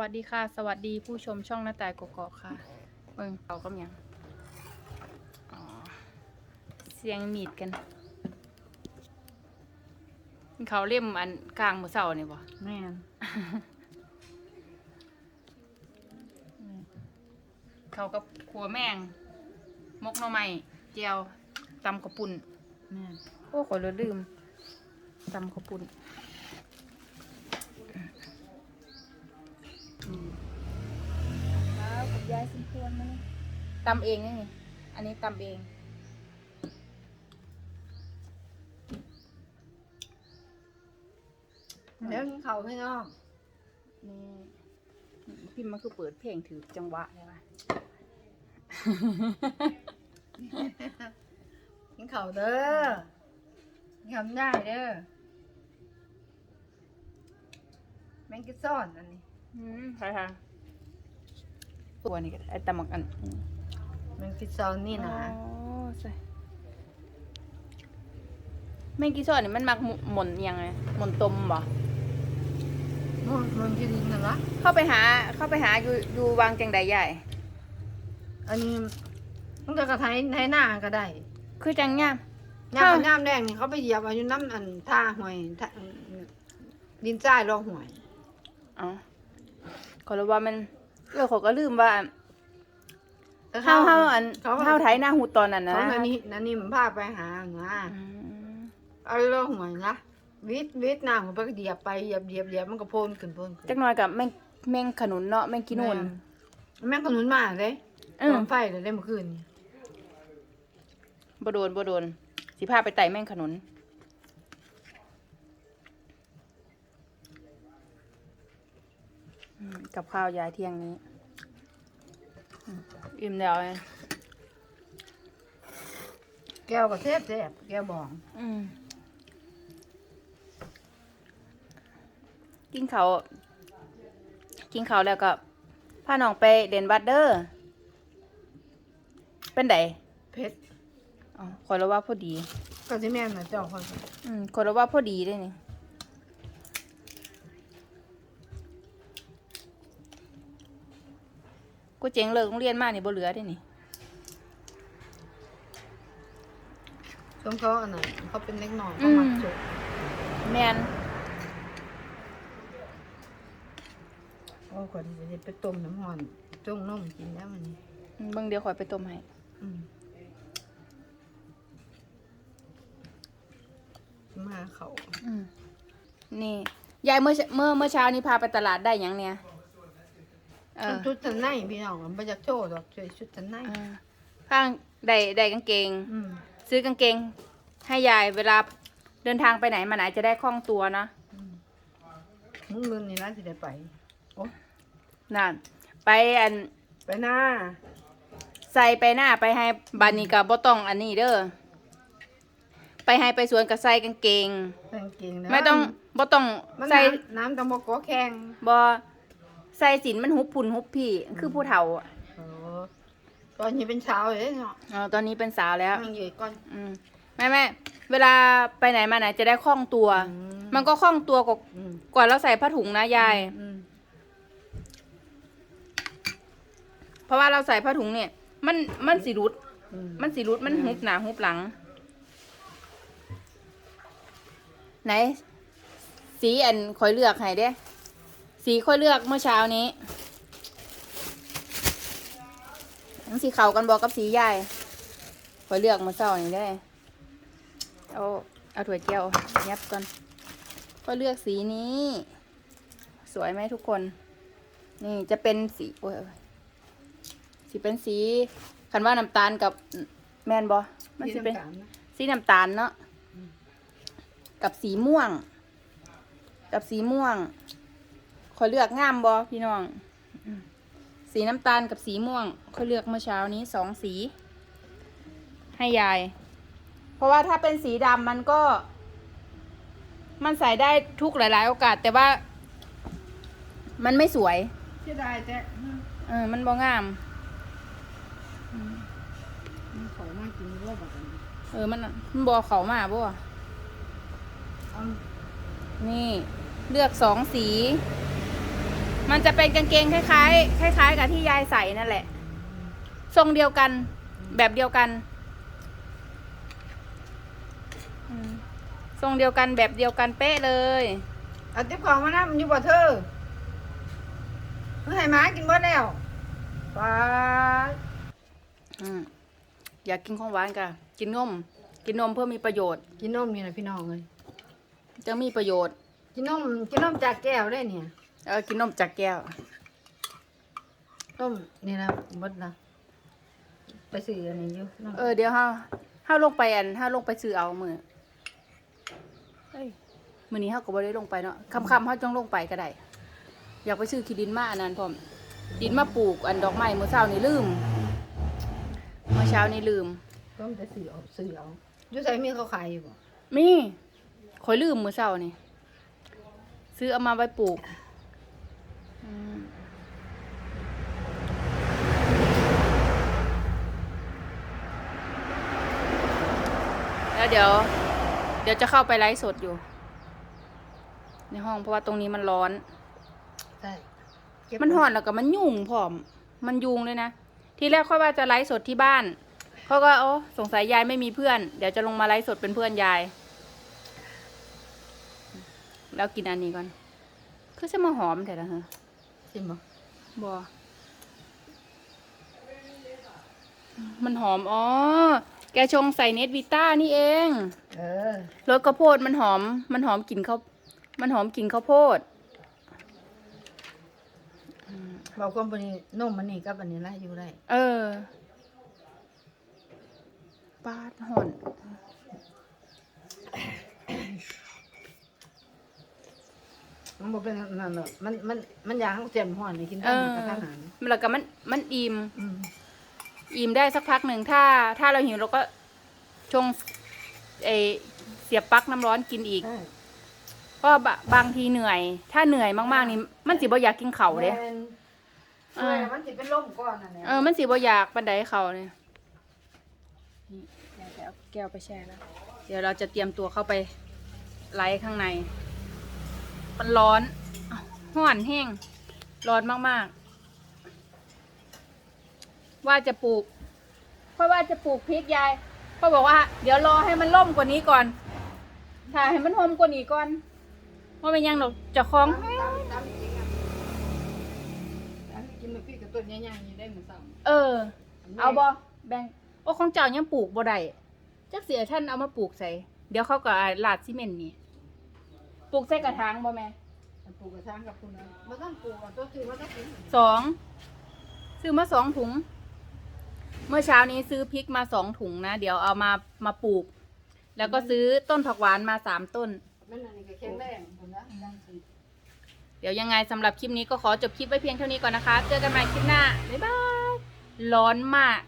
วัสดีค่ะ สวัสดีผู้ชมช่องหน้าแต่กกอกค่ะเบิ่งเขากำยังอ๋อเสียงมีดกัน เขาเล่มอันกลางมือเสาเนี่ยบ่แม่นเขากับขัวแมงมกหน่อไม้เจียวตำกระปุ่นแม่นโอ้ขอยเลยลืมตำกระปุ่น ตำเองนี่นี่ อันนี้ตำเองแล้วกินเขาวพี่น้องนี่พิมพ์มันคือเปิดเพลงถือจังหวะเลยวะกินเขาวเด้อกินคำได้เด้อ แมงกิซ่อนอันนี้ อืมใช่ค่ะตัวนี้ก็ได้ไอ้ตำมักอันอืม แมงกิซ่อนนี่นะอ๋อใช่แม่งกี้ซอดนี่มันมักหมุหมุนอิหยังไงหมุนตมบ่มันมันกินนะละเข้าไปหาเข้าไปหาอยู่อยู่วางจังใดใหญ่ อันนี้มันก็กระไทยไทยหน้าก็ได้คือจังง่ามย่ามค่ะย่ามแดงนี่เขาไปเหยียบเอาอยู่น้ำอันท่าหวยท่าดินทรายรองหวยอ๋อขอรู้ว่ามันเออขอยก็ลืมว่าแต่ เฮาเฮาอันเขาเฮาไทยหน้าหูตอนนั้นนะเขาอันนี้อันนี้มันพาไปหาหาอืมเอารองหวยนะวิทย์วิทย์น้ำมันไปเหยียบไปเหยียบเหยียบเหยียบมันก็โพนขึ้นโพนขึ้นจักหน่อยกับแม่งแม่งขนุนเนาะแม่งกินนูนแม่งขนุนมาเลยเออตอนไฟเลยได้เมื่อคืนนี่บ่โดนบ่โดนสิพาไปไต่แม่งขนุนอืมกับข้าวยายเที่ยงนี้ อืมอิ่มแล้วไงแก้วก็เทบเทบแก้วบอง อืมกินเขาวกินเขาวแล้วก็พาน้องไปเด่นวัดเด้อเป็นไดเพชรอ๋อขอยละว่าพอดี ก็สิแม่นนะเจ้าคนอืมขอยละว่าพอดีได้นี่ กูเจ๋งเลิกโรงเรียนมานี่บ่เหลือได้นี่ช่วงเขาอันไหนเขาเป็นเล็กน้อยเขามักจุกแมนโอ้คนจะไปต้มน้ำห่อนจุ่งนมกินแล้วมันนี่เบิ่งเดี๋ยวขอยไปต้มให้อืมมาเขาอืมนี่ยายเมื่อเช้าเมื่อเมื่อเช้านี้พาไปตลาดได้หยังเนี่ย เออชุดชั้นในพี่น้องมันไปจากโชว์ดอกช่วยชุดชั้นในอ่าข้างได้ได้กางเกง อืมซื้อกางเกง ให้ยายเวลาเดินทางไปไหนมาไหนจะได้คล่องตัวเนอะมึงลืมนี่นะสิได้ไปโอ้นั่น ไปอันไปหน้าใส่ไปหน้าไปให้บานี้กับบ่ต้องอันนี้เด้อไปให้ไปสวนกับใส่กางเกง แต่งเกงนะไม่ต้องบ่ต้องมันใส่น้ำน้ำตะมกก็แข็งบ่ ใส่สินมันหุบพุ่นหุบพี่ คือผู้เฒ่าอะโอ้ตอนนี้เป็นเช้าเลยเนาะอ๋อตอนนี้เป็นสาวแล้วมันอยู่ก่อน อืมแม่แม่เวลาไปไหนมาไหนจะได้คล่องตัว อืม มันก็คล่องตัวกว่าอืมกว่าเราใส่ผ้าถุงนะยาย อืมเพราะว่าเราใส่ผ้าถุงเนี่ย มันมันสีรุด อืมมันสีรุดมันหุบหนาหุบหลัง ไหน สีอันคอยเลือกให้เด้ สีคอยเลือกเมื่อเช้านี้ทั้งสีเขากันบอกกับสีใหญ่คอยเลือกเมื่อเช้านี้ได้เอาเอาถั่วเจียวยับก่อนก็เลือกสีนี้ สวยไหมทุกคน นี่จะเป็นสีโอ้ยสีเป็นสีคันว่าน้ำตาลกับแมนบอมันสิเป็นำตาลนะสีน้ำตาลเนาะกับสีม่วง กับสีม่วงข อยเลือกงามบอพี่น้องอืมสีน้ำตาลกับสีม่วงขอยเลือกเมื่อเช้านี้สองสี ให้ยาย เพราะว่าถ้าเป็นสีดำมันก็ มันใส่ได้ทุกหลาย ๆ โอกาส แต่ว่า มันไม่สวยเสียดายแต่อืมเออ มันบ่งามมันเขามากินรอบแบบนี้เออ มันน่ะมันบอเขามาบ่เอานี่ เลือกสองสี มันจะเป็นกางเกงคล้ายๆคล้าย ๆ กับที่ยายใส่นั่นแหละ ทรงเดียวกัน แบบเดียวกันอืมทรงเดียวกันแบบเดียวกันเป๊ะเลยเอาติ๊บของมานะมันอยู่บ่เธอเมื่อไหร่มากินบ่แล้วไปอืมอยากกินของหวานกะกินนม กินนมเพื่อมีประโยชน์ กินนมนี่นะพี่น้องเลยจะมีประโยชน์ กินนมกินนมจากแก้วได้เนี่ย เออกินนมจากแก้วนมนี่นะหมดนะไปซื้ออันนี้อยู่นมเออเดี๋ยวเฮาเฮาลงไปอันเฮาลงไปซื้อเอามือเฮ้ยมื้อนี้เฮาก็บ่ได้ลงไปเนาะค่ำๆเฮาจงลงไปก็ได้ อยากไปซื้อขี้ดินมาอันนั้นพร้อมดินมาปลูกอันดอกไม้เมื่อเช้านี่ลืมเมื่อเช้านี่ลืมต้องไปซื้อเอาซื้อเอาอยู่ใส่มีเขาขายอยู่บ่มีข่อยลืมมื้อเช้านี่ซื้อเอามาไว้ปลูกอืมแล้ว เดี๋ยว เดี๋ยวจะเข้าไปไลฟ์สดอยู่ ในห้องเพราะว่าตรงนี้มันร้อน ใช่เก็บมันห่อนแล้วก็มันยุ่งพร้อม มันยุงเลยนะ ทีแรกค่อยว่าจะไลฟ์สดที่บ้านเขาก็โอ้สงสัยยายไม่มีเพื่อน เดี๋ยวจะลงมาไลฟ์สดเป็นเพื่อนยาย แล้วกินอันนี้ก่อน คือจะมาหอมแต่ละฮะชิมบ่บอมันหอม อ๋อ แกชงใส่เนสวิต้านี่เองเออรสข้าวโพดมันหอม มันหอมกลิ่นข้าวมันหอมกลิ่นข้าวโพดบอกความปนี้นมมันนี่กับอันนี้ละอยู่ได้เออปาดห่อนมันบ่เป็นนั่นหรอกมันมันมันอยากให้เจ็บห่อนนี่กินเอได้อกับอาหารแล้วก็มันมันอิ่ม อืม อิ่มได้สักพักหนึ่งถ้า ถ้าเราหิวเราก็ชงเออเสียบปลั๊กน้ำร้อนกินอีกใช่เพราะบะบางทีเหนื่อย ถ้าเหนื่อยมากๆนี่มันสิบ่อยากกินเขาวเด้แม่นเอเอออมันสิเป็นลมก่อนน่ะเนี่ยเออมันสิบ่อยากปันไดเขาเนี่ยนี่เดี๋ยวเอาแก้วไปแช่แล้ว เดี๋ยวเราจะเตรียมตัวเข้าไปไลฟ์ข้างใน มันร้อนอ้าวห่อนแห้งร้อนมากๆ ว่าจะปลูกเพราะว่าจะปลูกพริกยายเขาบอกว่า เดี๋ยวรอให้มันล่มกว่านี้ก่อนถ่ายให้มันหอมกว่านี้ก่อนว่าเป็นหยังหรอกเจะคล้าของตามตามจริงอะอันนี้กินมาพี่กับต้นใหญ่ๆนี่ได้เหมือนซ้ำเออ เอาบอแบ่งโอ้ของเจ้ายังปลูกบ่ได้จักเสียท่านเอามาปลูกใส่ เดี๋ยวเขาก็ลาดซีเมนต์นี่ปลูกใส่กระถางบ่แม่ปลูกกระช้างกับคุณนะบ่ต้องปลูกอะตัวคือว่าต้องกินสองซื้อมาสองถุง เมื่อเช้านี้ซื้อพริกมาสองถุงนะ เดี๋ยวเอามามาปลูก แล้วก็ซื้อต้นผักหวานมาสามต้น มันอันนี้ก็แข็งแรงคุณนะดังสิเดี๋ยวยังไงสำหรับคลิปนี้ก็ขอจบคลิปไว้เพียงเท่านี้ก่อนนะคะ เจอกันใหม่คลิปหน้า บ๊ายบาย ร้อนมาก